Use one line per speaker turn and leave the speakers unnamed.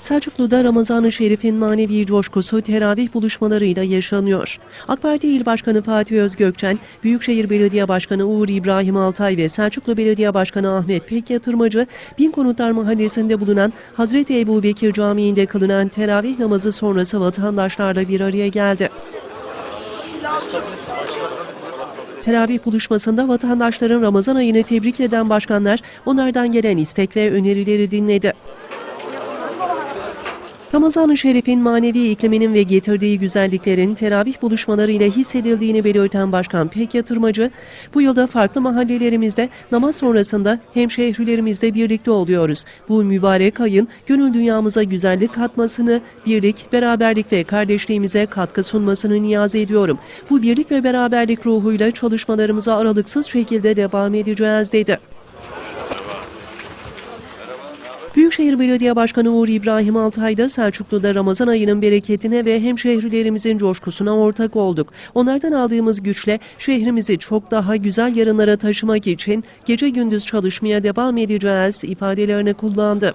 Selçuklu'da Ramazan-ı Şerif'in manevi coşkusu teravih buluşmalarıyla yaşanıyor. AK Parti İl Başkanı Fatih Özgökçen, Büyükşehir Belediye Başkanı Uğur İbrahim Altay ve Selçuklu Belediye Başkanı Ahmet Pek Yatırmacı, Bin Konutlar Mahallesi'nde bulunan Hazreti Ebu Bekir Camii'nde kılınan teravih namazı sonrası vatandaşlarla bir araya geldi. Teravih buluşmasında vatandaşların Ramazan ayını tebrik eden başkanlar onlardan gelen istek ve önerileri dinledi. Ramazan-ı Şerif'in manevi ikliminin ve getirdiği güzelliklerin teravih buluşmaları ile hissedildiğini belirten Başkan Pek Yatırmacı, bu yılda farklı mahallelerimizde namaz sonrasında hemşehrilerimizle birlikte oluyoruz. Bu mübarek ayın gönül dünyamıza güzellik katmasını, birlik, beraberlik ve kardeşliğimize katkı sunmasını niyaz ediyorum. Bu birlik ve beraberlik ruhuyla çalışmalarımıza aralıksız şekilde devam edeceğiz dedi. Büyükşehir Belediye Başkanı Uğur İbrahim Altay da Selçuklu'da Ramazan ayının bereketine ve hemşehrilerimizin coşkusuna ortak olduk. Onlardan aldığımız güçle şehrimizi çok daha güzel yarınlara taşımak için gece gündüz çalışmaya devam edeceğiz ifadelerini kullandı.